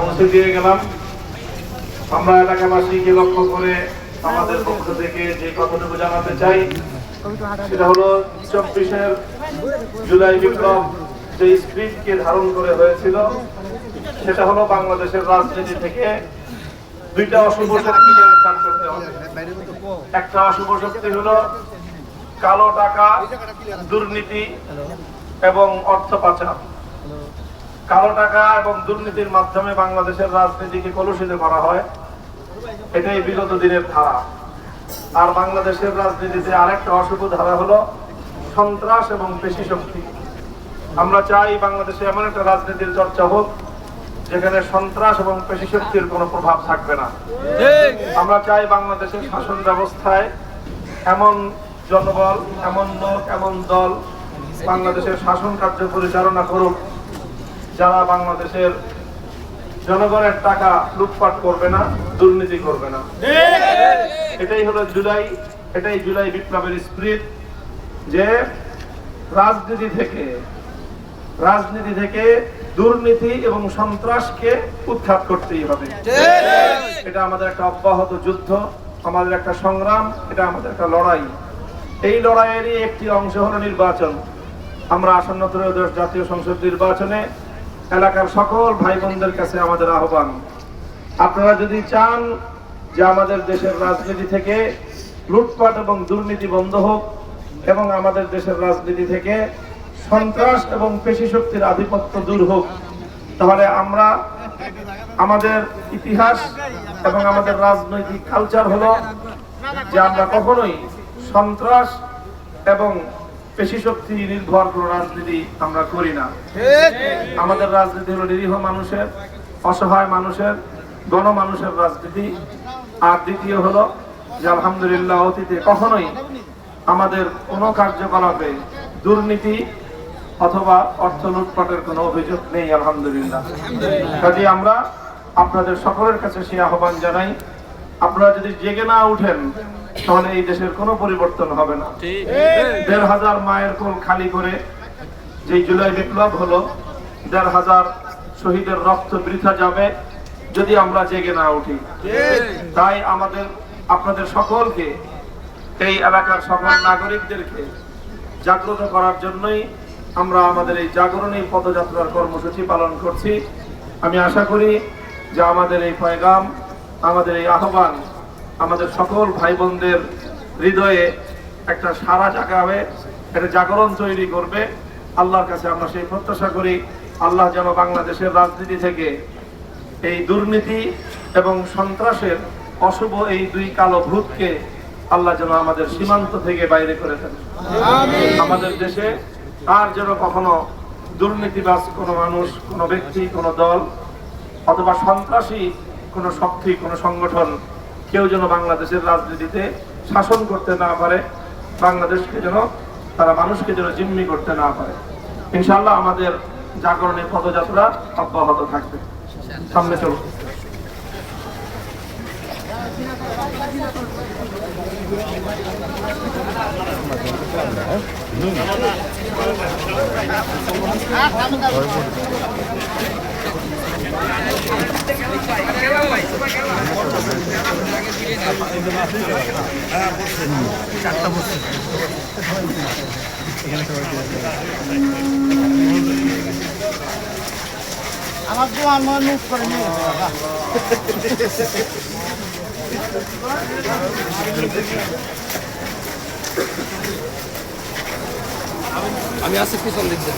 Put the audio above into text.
পৌঁছে দিয়ে গেলাম। আমরা এলাকাবাসীকে লক্ষ্য করে আমাদের পক্ষ থেকে যে কথাটুকু জানাতে চাই, সেটা হলো, চব্বিশের জুলাই যে স্ক্রিপ্টকে ধারণ করে হয়েছিল, সেটা হলো বাংলাদেশের রাজনীতি থেকে দুইটা অশুভ শক্তি করতে হবে। একটা অশুভ শক্তি হলো কালো টাকা, দুর্নীতি এবং অর্থ পাচার। কালো টাকা এবং দুর্নীতির মাধ্যমে বাংলাদেশের রাজনীতিকে কলুষিত করা হয়, এটাই বিগত দিনের ধারা। আর বাংলাদেশের রাজনীতিতে আরেকটা অশুভ ধারা হলো সন্ত্রাস এবং পেশি শক্তি। আমরা চাই বাংলাদেশে এমন একটা রাজনীতির চর্চা হোক, যেখানে সন্ত্রাস এবং পেশি শক্তির কোনো প্রভাব থাকবে না। আমরা চাই বাংলাদেশের শাসন ব্যবস্থায় এমন জনবল, এমন লোক, এমন দল বাংলাদেশের শাসন কার্য পরিচালনা করুক। যারা বাংলাদেশের জনগণের টাকা লুটপাট করবে না, দুর্নীতি করবে না। এটাই হলো জুলাই, এটাই জুলাই বিপ্লবের স্পিরিট, যে রাজনীতি থেকে রাজনীতি থেকে দুর্নীতি এবং সন্ত্রাসকে উৎখাত করতেই হবে। এটা আমাদের একটা অব্যাহত যুদ্ধ, আমাদের একটা সংগ্রাম, এটা আমাদের একটা লড়াই। এই লড়াইয়েরই একটি অংশ হলো নির্বাচন। আমরা আসন্ন ত্রয়োদশ জাতীয় সংসদ নির্বাচনে এলাকার সকল ভাই বোনদের কাছে আমাদের আহ্বান। আপনারা যদি চান যে আমাদের দেশের রাজনীতি থেকে লুটপাট এবং দুর্নীতি বন্ধ হোক এবং আমাদের দেশের রাজনীতি থেকে সন্ত্রাস এবং পেশি শক্তির আধিপত্য দূর হোক, তাহলে আমরা আমাদের ইতিহাস এবং আমাদের রাজনৈতিক কালচার হলো যে আমরা কখনোই সন্ত্রাস এবং পেশি শক্তি নির্ভর কোনো রাজনীতি আমরা করি না। আমাদের রাজনীতি হলো নিরীহ মানুষের অসহায় মানুষের গণমানুষের রাজনীতি। আর দ্বিতীয় হলো যে আলহামদুলিল্লাহ অতীতে কখনোই আমাদের কোনো কার্যকলাপে দুর্নীতি অথবা অর্থ লুটপাটের কোনো অভিযোগ নেই আলহামদুলিল্লাহ। কাজে আমরা আপনাদের সকলের কাছে সে আহ্বান জানাই আপনারা যদি জেগে না উঠেন তাহলে এই দেশের কোনো পরিবর্তন হবে না। দেড় হাজার মায়ের কোল খালি করে যে জুলাই বিপ্লব হলো দেড় হাজার শহীদের রক্ত বৃথা যাবে যদি আমরা জেগে না উঠি। তাই আমাদের আপনাদের সকলকে এই এলাকার সকল নাগরিকদেরকে জাগ্রত করার জন্যই আমরা আমাদের এই জাগরণী পদযাত্রার কর্মসূচি পালন করছি। আমি আশা করি যে আমাদের এই পয়গাম আমাদের এই আহ্বান আমাদের সকল ভাই বোনদের হৃদয়ে একটা সারা জাগাবে একটা জাগরণ তৈরি করবে। আল্লাহর কাছে আমরা সেই প্রত্যাশা করি আল্লাহ যেন বাংলাদেশের রাজনীতি থেকে এই দুর্নীতি এবং সন্ত্রাসের অশুভ এই দুই কালো ভূতকে আল্লাহ যেন আমাদের সীমান্ত থেকে বাইরে করে দেন। আমাদের দেশে আর যেন কখনো দুর্নীতিবাজ কোনো মানুষ কোনো ব্যক্তি কোনো দল অথবা সন্ত্রাসী কোনো শক্তি, কোনো সংগঠন কেউ যেন বাংলাদেশের রাজনীতিতে শাসন করতে না পারে, বাংলাদেশকে যেন, তারা মানুষকে যেন জিম্মি করতে না পারে। ইনশাল্লাহ আমাদের জাগরণের পদযাত্রা অব্যাহত থাকবে। সামনে চলুন। আমার দোয়ান মনে লুট করে নিয়ে আমি আছি পিছন দিয়ে।